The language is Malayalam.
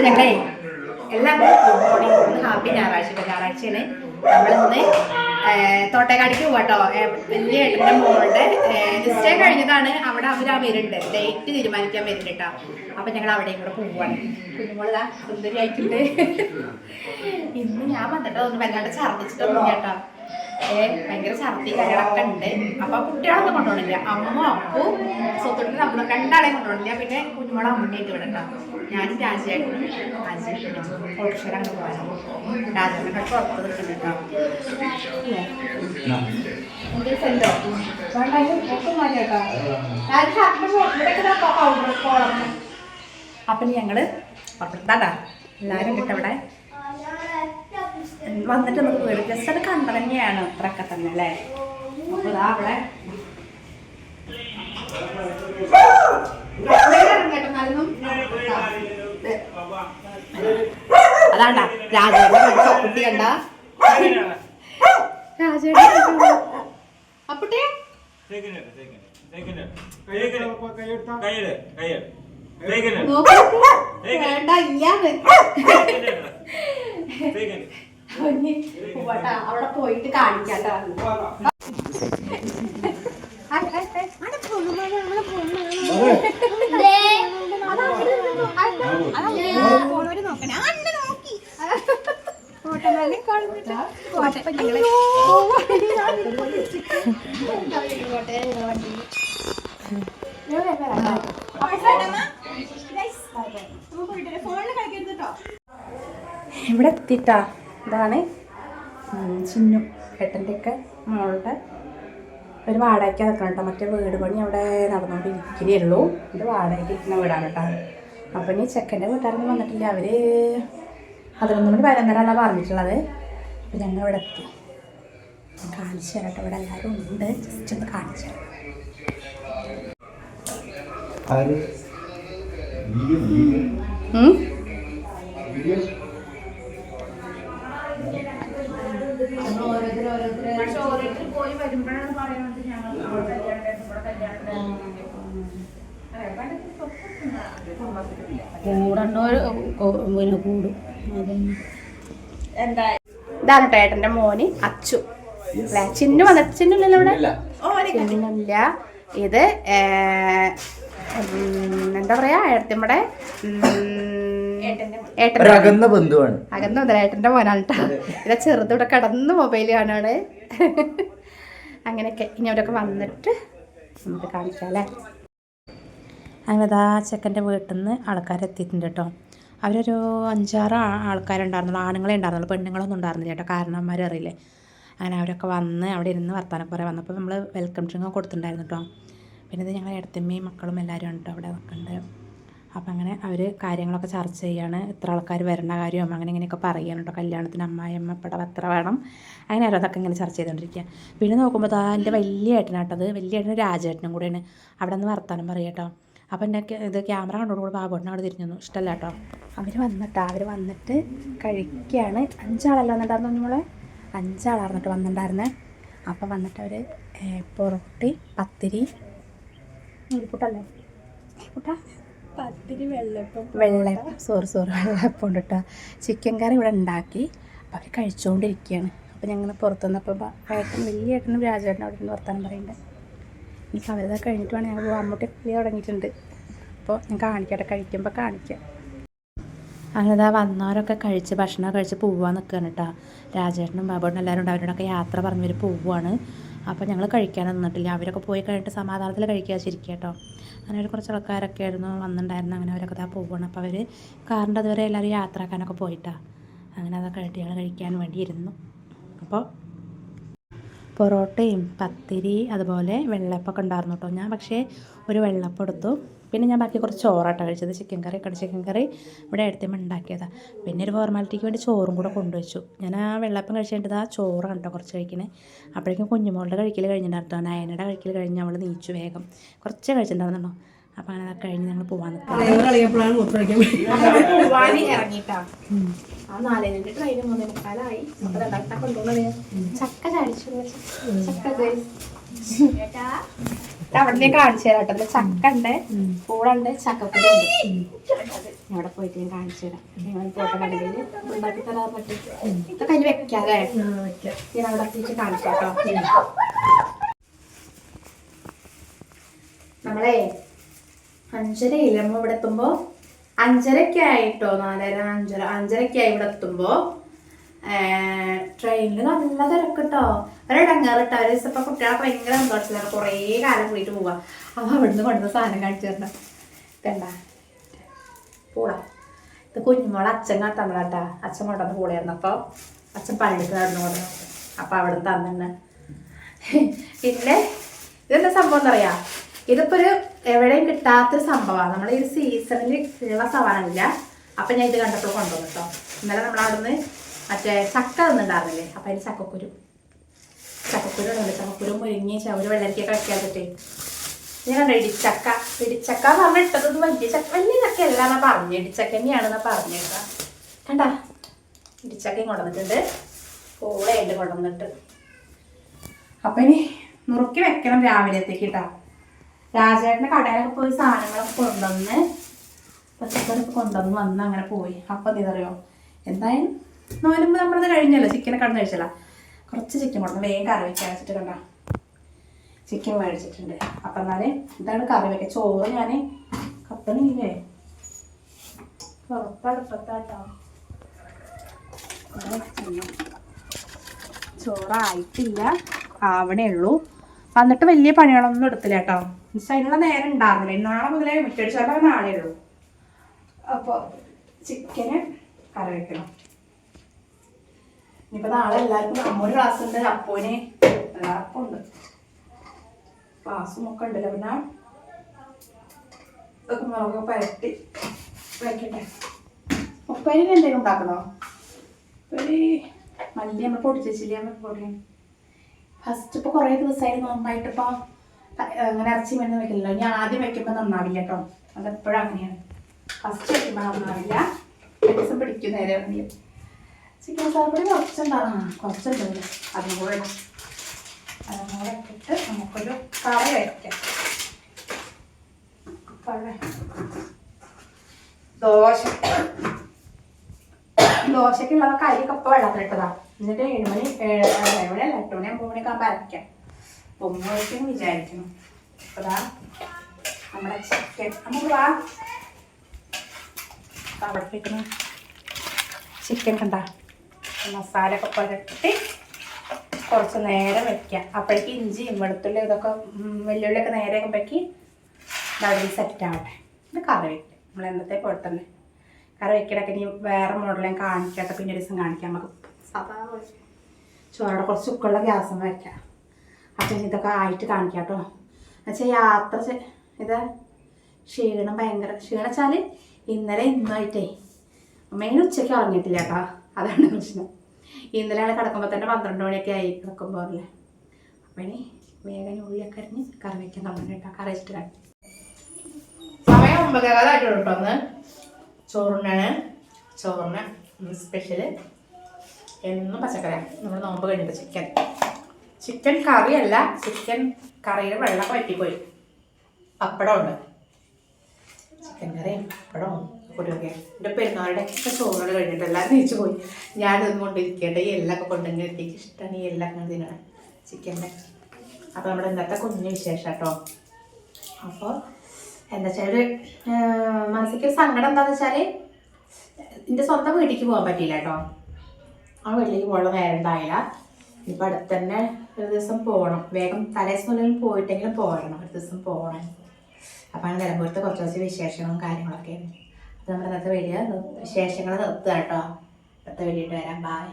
അപ്പൊ ഞങ്ങളെ എല്ലാവർക്കും ഗുഡ് ഹാപ്പി ഞായറാഴ്ച ഞായറാഴ്ചയാണ്. നമ്മളിന്ന് തോട്ടക്കാടിക്ക് പോവാട്ടോ. വലിയ ഏട്ടന്റെ മോളുടെ നിശ്ചയം കഴിഞ്ഞതാണ്. അവിടെ അവർ ആ വരുന്നുണ്ട്. ഡേറ്റ് തീരുമാനിക്കാൻ വരുന്നുണ്ട് അപ്പൊ ഞങ്ങൾ അവിടെ കൂടെ പോവാണ്. കുഞ്ഞുമോളാ സുന്ദരിയായിട്ടുണ്ട്. ഇന്ന് ഞാൻ വന്നിട്ടോ ഒന്ന് വല്ലാണ്ട് ഛർദ്ദിച്ചിട്ടൊന്നും കേട്ടോ ഭയങ്കര ഛർദി കാര്യങ്ങളൊക്കെ ഉണ്ട്. അപ്പൊ കുട്ടികളൊന്നും കൊണ്ടുപോകണില്ല. അമ്മ അപ്പു സ്വത്തുണ്ട് നമ്മൾ രണ്ടാളെയും കൊണ്ടുപോകണില്ല. പിന്നെ കുഞ്ഞുമോളെ അമ്മൂട്ടിയായിട്ട് ഇവിടെ കേട്ടോ ഞാനും രാജേട്ടനും അജയും ഓട്ടോറിക്ഷയിൽ അങ്ങ് പോകാനും. രാജേട്ടനൊക്കെ പുറത്ത് നിൽക്കുന്നുണ്ട് കേട്ടോ. എന്ത് സെന്റോ വേണ്ട അതിന് വന്നിട്ട് നമുക്ക് വീട് ജസ്റ്റ് അത് കണ്ട തന്നെയാണ് അത്രയൊക്കെ തന്നെ അല്ലേ? അപ്പൊ ഇതാ അവിടെ. അതാണ്ടാ രാജേട്ടൻ കുട്ടി കണ്ട? ഇനി പോവാട്ടാ അവിടെ പോയിട്ട് കാണിക്കാട്ടോ ഇവിടെ എത്തിട്ടാ ഇതാണ് ചിന്നു ഏട്ടന്റെയൊക്കെ മോളുടെ ഒരു വാടകയ്ക്ക് നിൽക്കണം കേട്ടോ. മറ്റേ വീട് പണി അവിടെ നടന്നുകൊണ്ടിരിക്കുന്നേ ഉള്ളൂ ഇത് വാടകയ്ക്ക് ഇരിക്കുന്ന വീടാണ് കേട്ടോ. അപ്പം ഇനി ചെക്കന്റെ വീട്ടുകാരൊന്നും വന്നിട്ടില്ല. അവർ പതിനൊന്ന് മണി പതിനൊന്നരാണ് പറഞ്ഞിട്ടുള്ളത്. അപ്പം ഞങ്ങൾ ഇവിടെ എത്തി. കാണിച്ചു തരാം കേട്ടോ. ഇവിടെ എല്ലാവരും ഉണ്ട്. ജസ്റ്റ് ഒന്ന് കാണിച്ചു തരാം. ആര്? വീഡിയോ കൂടണ്ടോ പിന്നെ കൂടും. അതൊന്നും. ഇതാണ് ഏട്ടന്റെ മോന് അച്ചു. ചിന്നു വന്ന ചിന്നില്ലല്ലോ ഇവിടെ? ചിന്നില്ല. ഇത് എന്താ പറയാ? ഏട്ടത്തിമ്മടെ ഏട്ടന്റെ ഒരകന്ന ബന്ധുവാണ്. അകന്ന മുതൽ ഏട്ടന്റെ മോനാണ് കേട്ടോ ഇത് ചെറുതൂടെ കടന്ന് മൊബൈൽ കാണാണ്. അങ്ങനെയൊക്കെ. ഇനി അവരൊക്കെ വന്നിട്ട് നമുക്ക് കാണിക്കാം അല്ലേ? അങ്ങനെ അതാ ചെക്കന്റെ വീട്ടിൽ നിന്ന് ആൾക്കാരെത്തിയിട്ടുണ്ട് കേട്ടോ. അവരൊരു അഞ്ചാറ് ആൾക്കാരുണ്ടായിരുന്നുള്ളൂ. ആണുങ്ങളെ ഉണ്ടായിരുന്നുള്ളൂ. പെണ്ണുങ്ങളൊന്നും ഉണ്ടായിരുന്നില്ല കേട്ടോ. കാരണന്മാർ അറിയില്ലേ. അങ്ങനെ അവരൊക്കെ വന്ന് അവിടെ ഇരുന്ന് വർത്താനം കുറേ വന്നപ്പോൾ നമ്മൾ വെൽക്കം ഡ്രിങ്ക് കൊടുത്തിട്ടുണ്ടായിരുന്നു കേട്ടോ. പിന്നെ ഇത് ഞങ്ങളുടെ ഇടത്തമ്മയും മക്കളും എല്ലാവരും ഉണ്ട്? അവിടെ നിൽക്കുന്നുണ്ട്. അപ്പം അങ്ങനെ അവർ കാര്യങ്ങളൊക്കെ ചർച്ച ചെയ്യാണ്. ഇത്ര ആൾക്കാർ വരേണ്ട കാര്യവും അങ്ങനെ ഇങ്ങനെയൊക്കെ പറയുകയാണ് കേട്ടോ കല്യാണത്തിന് അമ്മായിയമ്മ പടം എത്ര വേണം. അങ്ങനെ അതൊക്കെ ഇങ്ങനെ ചർച്ച ചെയ്തുകൊണ്ടിരിക്കുക പിന്നെ നോക്കുമ്പോൾ താ എന്റെ വലിയ ഏട്ടനാട്ടത് വലിയ ഏട്ടനും രാജേട്ടനും കൂടെയാണ്. അവിടെ നിന്ന് വർത്താനം പറയുക കേട്ടോ അപ്പം എന്റെ ഇത് ക്യാമറ കണ്ടോടുകൂടി ബാബുണ്ണ അവിടെ തിരിഞ്ഞു ഇഷ്ടമല്ല കേട്ടോ അവർ വന്നിട്ടാ അവർ വന്നിട്ട് കഴിക്കുകയാണ് അഞ്ചാളല്ല വന്നിട്ടായിരുന്നു നമ്മളെ അഞ്ചാളായിരുന്നിട്ട് വന്നിട്ടുണ്ടായിരുന്നേ അപ്പം വന്നിട്ട് അവർ പൊറോട്ടി പത്തിരി. നൂൽപ്പുട്ടല്ലേ പുട്ടാ പത്തിരി വെള്ളപ്പം സോറി സോറി വെള്ളപ്പം ഉണ്ട് കേട്ടോ ചിക്കൻ കറി ഇവിടെ ഉണ്ടാക്കി. അപ്പം അവർ കഴിച്ചുകൊണ്ടിരിക്കുകയാണ് അപ്പോൾ ഞങ്ങൾ പുറത്തു നിന്നപ്പോൾ ഏട്ടൻ വലിയ ഏട്ടനും രാജേട്ടൻ അവിടെ നിന്ന് വർത്താനം പറയുന്നുണ്ട് എനിക്ക് അവരത് കഴിഞ്ഞിട്ട് വേണം ഞങ്ങൾ അമ്മൂട്ടി കളി തുടങ്ങിയിട്ടുണ്ട്. അപ്പോൾ ഞാൻ കാണിക്കട്ടെ കഴിക്കുമ്പോൾ കാണിക്കാം. അങ്ങനെ വന്നവരൊക്കെ കഴിച്ച് ഭക്ഷണം കഴിച്ച് പോവാൻ നിൽക്കുകയാണ് കേട്ടോ രാജേട്ടനും ബാബോട്ടനും എല്ലാവരും ഉണ്ട്. അവരോടൊക്കെ യാത്ര പറഞ്ഞവർ പോവുകയാണ് അപ്പോൾ ഞങ്ങൾ കഴിക്കാൻ നിന്നിട്ടില്ല. അവരൊക്കെ പോയി കഴിഞ്ഞിട്ട് സമാധാനത്തിൽ കഴിക്കുക ശരിക്കും കേട്ടോ അങ്ങനെ ഒരു കുറച്ച് ആൾക്കാരൊക്കെ ആയിരുന്നു വന്നിട്ടുണ്ടായിരുന്നു അങ്ങനെ അവരൊക്കെ ഇതാ പോവുകയാണ് അപ്പോൾ അവർ കാറിന്റെ അതുവരെ എല്ലാവരും യാത്രക്കാനൊക്കെ പോയിട്ടാണ് അങ്ങനെ അതൊക്കെ കഴിഞ്ഞിട്ട് ഞങ്ങൾ കഴിക്കാൻ വേണ്ടി ഇരുന്നു. അപ്പോൾ പൊറോട്ടയും പത്തിരി അതുപോലെ വെള്ളപ്പൊക്കെ ഉണ്ടായിരുന്നു കേട്ടോ. ഞാൻ പക്ഷേ ഒരു വെള്ളപ്പം എടുത്തു. പിന്നെ ഞാൻ ബാക്കി കുറച്ച് ചോറാട്ടോ കഴിച്ചത്. ചിക്കൻ കറി കട ചിക്കൻ കറി ഇവിടെ എടുത്തുമ്പോൾ ഉണ്ടാക്കിയതാണ് പിന്നെ ഒരു ഫോർമാലിറ്റിക്ക് വേണ്ടി ചോറും കൂടെ കൊണ്ടുവച്ചു. ഞാൻ ആ വെള്ളപ്പം കഴിച്ചിട്ട് ആ ചോറാണ് കേട്ടോ കുറച്ച് കഴിക്കുന്നത് അപ്പോഴേക്കും കുഞ്ഞുമോളുടെ കഴിക്കൽ കഴിഞ്ഞിട്ടുണ്ടായിരുന്നു. നയനയുടെ കഴിക്കൽ കഴിഞ്ഞ് അവൾ നീച്ചു വേഗം. കുറച്ചേ കഴിച്ചിട്ടുണ്ടായിരുന്നോ അപ്പോൾ അങ്ങനെ അതൊക്കെ കഴിഞ്ഞ് ഞങ്ങൾ പോവാൻ ചക്ക ചാടിച്ചു ചക്ക. അവിടെ ഞാൻ കാണിച്ചു തരാം കേട്ടോ. ചക്ക ഉണ്ട് പൂളുണ്ട് ചക്കക്കുരു ഉണ്ട്. അവിടെ പോയിട്ട് ഞാൻ കാണിച്ചു തരാം. പോട്ടെ കടയിൽ ഉണ്ടാക്കി തരാൻ പറ്റും. ഇതൊക്കെ അതിന് വെക്കാല്ലേ? ഞാൻ അവിടെ എത്തിച്ച് കാണിച്ചു കേട്ടോ. നമ്മളെ അഞ്ചരയില്ല? നമ്മൾ ഇവിടെ എത്തുമ്പോ അഞ്ചരക്കായിട്ടോ? നാലര അഞ്ചര അഞ്ചരക്കായി ഇവിടെ എത്തുമ്പോ. ട്രെയിനിൽ നല്ല തിരക്കിട്ടോ? ഒരിടങ്ങാറിട്ടോ. ഒരു ദിവസം കുട്ടികളെ ഭയങ്കര സന്തോഷത്തിലാണ്. കുറേ കാലം പോയിട്ട് പോവാ. അവിടെ അവിടുന്ന് കൊണ്ടുവന്ന സാധനം കാണിച്ചു തരണം കണ്ട പൂള. ഇത് കുഞ്ഞുമോളെ അച്ഛൻ തന്നതാട്ടാ അച്ഛൻ കൊണ്ടുവന്ന് പൂളയായിരുന്നു. അപ്പോൾ അച്ഛൻ പള്ളിക്ക് നടന്നു കൊണ്ടു അപ്പൊ അവിടെ തന്നെ പിന്നെ ഇതെന്താ സംഭവം എന്നറിയാ? ഇതിപ്പോ ഒരു എവിടെയും കിട്ടാത്ത സംഭവമാണ് നമ്മൾ ഈ സീസണിൽ ഉള്ള സവാനില്ല അപ്പൊ ഞാൻ ഇത് കണ്ടപ്പോൾ കൊണ്ടുവന്നു കേട്ടോ ഇന്നലെ നമ്മൾ അവിടുന്ന് മറ്റേ ചക്ക തന്നിട്ടുണ്ടായിരുന്നില്ലേ? അപ്പൊ അതിന് ചക്കക്കുരു. ചക്കക്കുരു ഉണ്ട് ചക്കക്കുരു മുരിങ്ങി ചവര് വെള്ളരിക്കൊക്കെ വെക്കാതിട്ടേ ഞാൻ കണ്ടു ഇടിച്ചക്ക? ഇടിച്ചക്ക പറഞ്ഞ ഇട്ടത് ഇത് വലിയ ചക്ക വലിയ ചക്ക അല്ല എന്നാ പറഞ്ഞു. ഇടിച്ചക്ക തന്നെയാണെന്നാ കേട്ടോ. കണ്ട? ഇടിച്ചക്കയും കൊണ്ടുവന്നിട്ടുണ്ട്. പൂളയുണ്ട് കൊണ്ടുവന്നിട്ട്. അപ്പൊ ഇനി നുറുക്കി വെക്കണം രാവിലത്തേക്ക് കേട്ടോ രാജേട്ടന്റെ കടയിലൊക്കെ പോയി സാധനങ്ങളൊക്കെ കൊണ്ടുവന്ന് പച്ചക്കറി കൊണ്ടുവന്ന് വന്ന് അങ്ങനെ പോയി. അപ്പം എന്തറിയോ എന്തായാലും നോലുമ്പ് നമ്മളത് കഴിഞ്ഞല്ലോ. ചിക്കനെ കടന്ന് കഴിച്ചല്ല. കുറച്ച് ചിക്കൻ കൊണ്ടു വേഗം കറി വെക്കാൻ വെച്ചിട്ട് കണ്ട? ചിക്കൻ മേടിച്ചിട്ടുണ്ട്. അപ്പം എന്നാലേ ഇതാണ് കറി വെക്കുക ചോറ് ഞാൻ കപ്പണില്ലേ പുറത്തടുപ്പത്താട്ടോ ചോറായിട്ടില്ല. ആവണേ ഉള്ളൂ. വന്നിട്ട് വലിയ പണികളൊന്നും എടുത്തില്ല കേട്ടോ. എന്നുവെച്ചാൽ അതിനുള്ള നേരം ഉണ്ടാകുന്നില്ല നാളെ മുതലേ മുറ്റടിച്ചാൽ നാളെ ഉള്ളൂ അപ്പോൾ ചിക്കന് കറി വെക്കണം. ഇനിയിപ്പോൾ നാളെ എല്ലാവർക്കും അമ്മൊരു ക്ലാസ് ഉണ്ട് അപ്പോന് എല്ലാവർക്കും ഉണ്ട്. ക്ലാസ്സും ഒക്കെ ഉണ്ടല്ലോ. പിന്നെ ഇതൊക്കെ മുളക് പരട്ടി വയ്ക്കട്ടെ ഉപ്പേരി എന്തെങ്കിലും ഉണ്ടാക്കണോ? ഉപ്പേരി മല്ലി നമ്മൾ പൊടിച്ചില്ലേ നമ്മൾ പൊടി ഫസ്റ്റ് ഇപ്പോൾ കുറേ ദിവസമായിരുന്നു നന്നായിട്ട് ഇപ്പോൾ അങ്ങനെ ഇറച്ചി മരുന്ന് വെക്കില്ലല്ലോ ഞാൻ ആദ്യം വെക്കുമ്പോൾ നന്നാവില്ല കേട്ടോ അതെപ്പോഴും അങ്ങനെയാണ്. ഫസ്റ്റ് വെക്കുമ്പോൾ നന്നാവില്ല. ദിവസം പിടിക്കും നേരെ ആണെങ്കിൽ ചിക്കൻ മസാലപ്പൊടി കുറച്ചുണ്ടാകും കുറച്ചുണ്ടല്ലോ. കുറച്ചുണ്ട് അതും കൂടെ. അതും കൂടെ ഇട്ടിട്ട് നമുക്കൊരു കറി വയ്ക്കാം ദോശ. ദോശക്കുള്ളതൊക്കെ അരി കപ്പ വെള്ളത്തിലിട്ടതാ. എന്നിട്ട് ഏഴ് മണി ഏഴ് മണി അല്ല എട്ട് മണി ഒമ്പത് മണിയൊക്കെ ആകുമ്പോൾ അരയ്ക്കാം പൊങ്ങുമ്പോഴേക്കും വിചാരിക്കുന്നു. അപ്പോൾ നമ്മുടെ ചിക്കൻ നമുക്ക് വാ. അവിടെ ചിക്കൻ കണ്ട. മസാല ഒക്കെ പുരട്ടി കുറച്ച് നേരം വെക്കാം. അപ്പോഴേക്ക് ഇഞ്ചിയും വെളുത്തുള്ളി ഇതൊക്കെ വെല്ലുള്ളിയൊക്കെ നേരെ വെക്കി നടുവിൽ സെറ്റ് ആവട്ടെ. ഇത് കറി വയ്ക്കും നമ്മൾ എന്നത്തെ പോലെ തന്നെ കറി വെക്കണൊക്കെ ഇനി വേറെ മോഡലും കാണിക്കാത്ത പിന്നെ ഒരു ദിവസം കാണിക്കാം. നമുക്ക് ചോറയുടെ കുറച്ച് ഉക്കുള്ള ഗ്യാസും വയ്ക്കാം. അപ്പം ഇതൊക്കെ ആയിട്ട് കാണിക്കാം കേട്ടോ എന്നുവെച്ചാൽ യാത്ര ഇത് ക്ഷീണം ഭയങ്കര ക്ഷീണം വെച്ചാൽ ഇന്നലെ ഇന്നായിട്ടേ മെയിൻ ഉച്ചയ്ക്ക് ഉറങ്ങിയിട്ടില്ല കേട്ടോ അതാണ് പ്രശ്നം. ഇന്നലെയാണ് കിടക്കുമ്പോൾ തന്നെ പന്ത്രണ്ട് മണിയൊക്കെ ആയി കിടക്കുമ്പോൾ അല്ലേ അപ്പം ഇനി വേഗം ഉള്ളിയൊക്കെ അരിഞ്ഞ് കറി വയ്ക്കാൻ തുടങ്ങി കേട്ടോ കറി വെച്ചിട്ട് കാണി സമയം ഒമ്പതേകാലായിട്ടുള്ളൂ കേട്ടോ ഒന്ന് ചോറിനാണ് ചോറിന് സ്പെഷ്യൽ എന്നും പച്ചക്കറിയാണ്. നമ്മൾ നോമ്പ് കഴിഞ്ഞിട്ട് ചിക്കൻ ചിക്കൻ കറിയല്ല ചിക്കൻ കറിയുടെ വെള്ളം പറ്റിപ്പോയി പപ്പടമുണ്ട് ചിക്കൻ കറിയും പപ്പടവും കുടിയൊക്കെ എന്റെ പെരുന്നാളുടെ ഒക്കെ ചോറുകൾ കഴിഞ്ഞിട്ട് എല്ലാവരും തിരിച്ചു പോയി. ഞാനിതൊന്നും കൊണ്ടിരിക്കേണ്ട. ഈ എല്ലൊക്കെ കൊണ്ടുവന്ന് എനിക്ക് ഇഷ്ടമാണ് ഈ എല്ലാം അങ്ങനെ തിന്നണം ചിക്കന്റെ അപ്പോൾ നമ്മുടെ ഇന്നത്തെ കുഞ്ഞു വിശേഷം കേട്ടോ. അപ്പോൾ എന്താ വെച്ചാൽ ഒരു മനസ്സിലേക്ക് സങ്കടം എന്താണെന്ന് വെച്ചാൽ എന്റെ സ്വന്തം വീട്ടിലേക്ക് പോകാൻ പറ്റിയില്ല കേട്ടോ. ആ വെള്ളിക്ക് പോകാനുള്ള നേരം ഉണ്ടായില്ല. ഇപ്പം അടുത്ത് തന്നെ ഒരു ദിവസം പോകണം. വേഗം തലേദിവസം പോയിട്ടെങ്കിലും പോരണം. ഒരു ദിവസം പോകണം. അപ്പം അങ്ങനെ നിലമ്പൂരത്തെ കുറച്ച് കുറച്ച് വിശേഷങ്ങളും കാര്യങ്ങളൊക്കെ. അപ്പം നമ്മുടെ ഇന്നത്തെ വീഡിയോ വിശേഷങ്ങൾ നിർത്തുക കേട്ടോ. അടുത്ത വീഡിയോ വരാം. ബായ്